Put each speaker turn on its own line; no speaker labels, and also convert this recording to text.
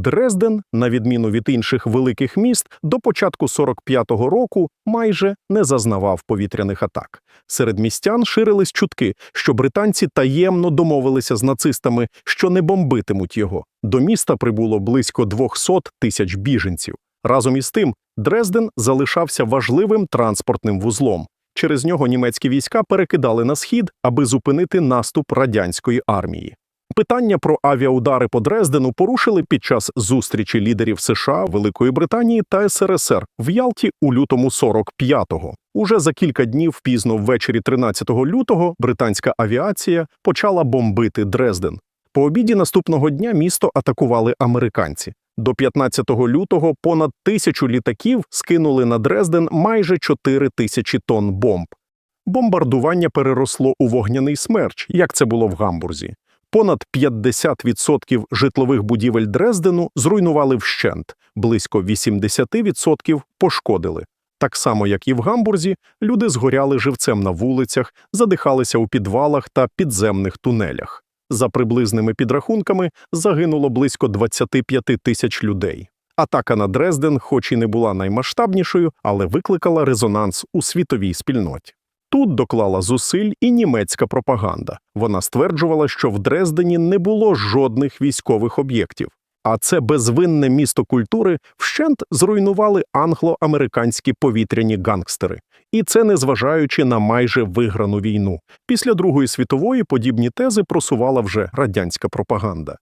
Дрезден, на відміну від інших великих міст, до початку 45-го року майже не зазнавав повітряних атак. Серед містян ширились чутки, що британці таємно домовилися з нацистами, що не бомбитимуть його. До міста прибуло близько 200 тисяч біженців. Разом із тим, Дрезден залишався важливим транспортним вузлом. Через нього німецькі війська перекидали на схід, аби зупинити наступ радянської армії. Питання про авіаудари по Дрездену порушили під час зустрічі лідерів США, Великої Британії та СРСР в Ялті у лютому 45-го. Уже за кілька днів пізно ввечері 13 лютого британська авіація почала бомбити Дрезден. По обіді наступного дня місто атакували американці. До 15 лютого понад тисячу літаків скинули на Дрезден майже 4 тисячі тонн бомб. Бомбардування переросло у вогняний смерч, як це було в Гамбурзі. Понад 50% житлових будівель Дрездену зруйнували вщент, близько 80% пошкодили. Так само, як і в Гамбурзі, люди згоряли живцем на вулицях, задихалися у підвалах та підземних тунелях. За приблизними підрахунками, загинуло близько 25 тисяч людей. Атака на Дрезден, хоч і не була наймасштабнішою, але викликала резонанс у світовій спільноті. Тут доклала зусиль і німецька пропаганда. Вона стверджувала, що в Дрездені не було жодних військових об'єктів. А це безвинне місто культури вщент зруйнували англо-американські повітряні гангстери. І це незважаючи на майже виграну війну. Після Другої світової подібні тези просувала вже радянська пропаганда.